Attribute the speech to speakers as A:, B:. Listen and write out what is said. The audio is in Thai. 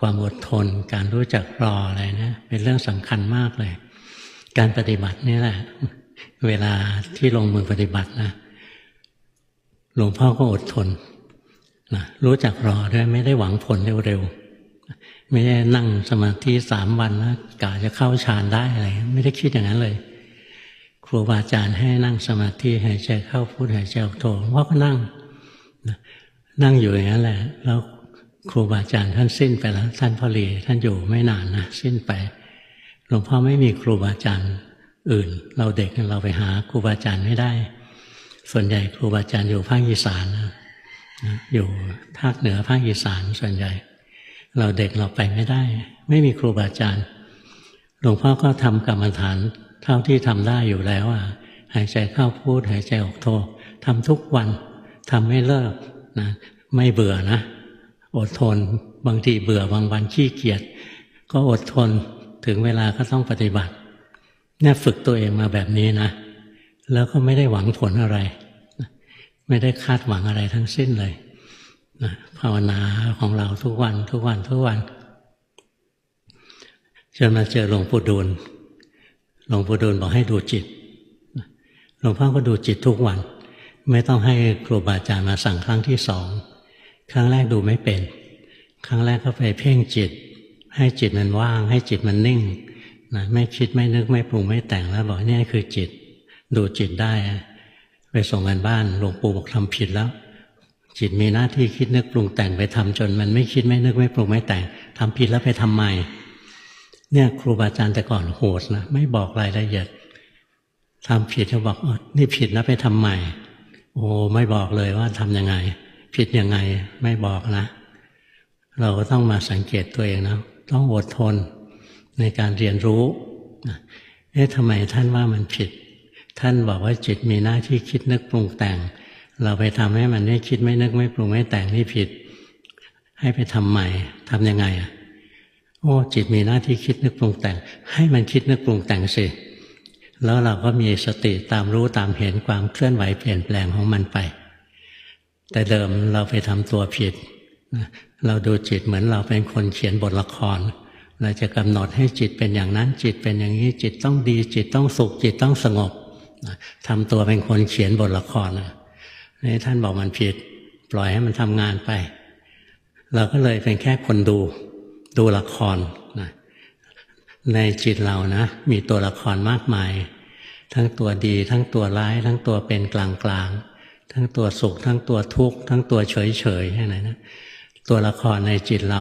A: ความอดทน การรู้จักรออะไรนะเป็นเรื่องสำคัญมากเลย การปฏิบัตินี่แหละ เวลาที่ลงมือปฏิบัตินะหลวงพ่อก็อดทนนะรู้จักรอด้วยไม่ได้หวังผลเร็วๆ ไม่ได้นั่งสมาธิสามวันแล้วกะจะเข้าฌานได้อะไร ไม่ได้คิดอย่างนั้นเลยครูบาอาจารย์ให้นั่งสมาธิหายใจเข้าพุทหายใจออกโทหลวงพ่อก็นั่งนะนั่งอยู่อย่างนั้นแหละ แล้ว ครูบาอาจารย์ท่านสิ้นไปแล้ว ท่านพอลีท่านอยู่ไม่นานนะสิ้นไปหลวงพ่อไม่มีครูบาอาจารย์อื่น เราเด็กเราไปหาครูบาอาจารย์ไม่ได้ ส่วนใหญ่ครูบาอาจารย์อยู่ภาคอีสานนะอยู่ภาคเหนือภาคอีสานส่วนใหญ่ เราเด็กเราไปไม่ได้ ไม่มีครูบาอาจารย์หลวงพ่อก็ทำกรรมฐานเท่าที่ทำได้อยู่แล้วอะหายใจเข้าพูดหายใจออกโททำทุกวันทำไม่เลิกนะไม่เบื่อนะ อดทน บางทีเบื่อบางวันขี้เกียจก็อดทนถึงเวลาก็ต้องปฏิบัติเนี่ยฝึกตัวเองมาแบบนี้นะ แล้วก็ไม่ได้หวังผลอะไร ไม่ได้คาดหวังอะไรทั้งสิ้นเลยนะภาวนาของเราทุกวันทุกวันทุกวันจนมาเจอหลวงปู่ดูลหลวงปู่ดูลบอกให้ดูจิตหลวงพ่อก็ดูจิตทุกวัน ไม่ต้องให้ครูบาอาจารย์มาสั่งครั้งที่สอง ครั้งแรกดูไม่เป็น ครั้งแรกก็ไปเพ่งจิต ให้จิตมันว่าง ให้จิตมันนิ่งนะไม่คิดไม่นึกไม่ปรุงไม่แต่งแล้วบอกนี่คือจิต ดูจิตได้ ไปส่งกันบ้านหลวงปู่บอกทำผิดแล้ว จิตมีหน้าที่คิดนึกปรุงแต่งไปทำจน มันไม่คิดไม่นึกไม่ปรุงไม่แต่งทำผิดแล้วไปทำใหม่เนี่ยครูบาอาจารย์แต่ก่อนโหดนะไม่บอกรายละเอียดทำผิดเขาบอกนี่ผิดแล้วไปทำใหม่ โอ้ไม่บอกเลยว่าทำยังไง ผิดยังไงไม่บอกนะ เราก็ต้องมาสังเกตตัวเองนะ ต้องอดทนในการเรียนรู้เอ๊ะทำไมท่านว่ามันผิด ท่านบอกว่าจิตมีหน้าที่คิดนึกปรุงแต่ง เราไปทำให้มันไม่คิดไม่นึกไม่ปรุงไม่แต่งนี่ผิด ให้ไปทำใหม่ทำยังไงอะโอ้จิตมีหน้าที่คิดนึกปรุงแต่ง ให้มันคิดนึกปรุงแต่งสิแล้วเราก็มีสติตามรู้ตามเห็นความเคลื่อนไหวเปลี่ยนแปลงของมันไป แต่เดิมเราไปทำตัวผิด เราดูจิตเหมือนเราเป็นคนเขียนบทละคร เราจะกำหนดให้จิตเป็นอย่างนั้น จิตเป็นอย่างนี้ จิตต้องดี จิตต้องสุข จิตต้องสงบทำตัวเป็นคนเขียนบทละครนี่ท่านบอกมันผิด ปล่อยให้มันทำงานไป เราก็เลยเป็นแค่คนดู ดูละครนะในจิตเรานะ มีตัวละครมากมาย ทั้งตัวดี ทั้งตัวร้าย ทั้งตัวเป็นกลางกลาง ทั้งตัวสุข ทั้งตัวทุกข์ ทั้งตัวเฉยเฉยอะไรนะตัวละครในจิตเรา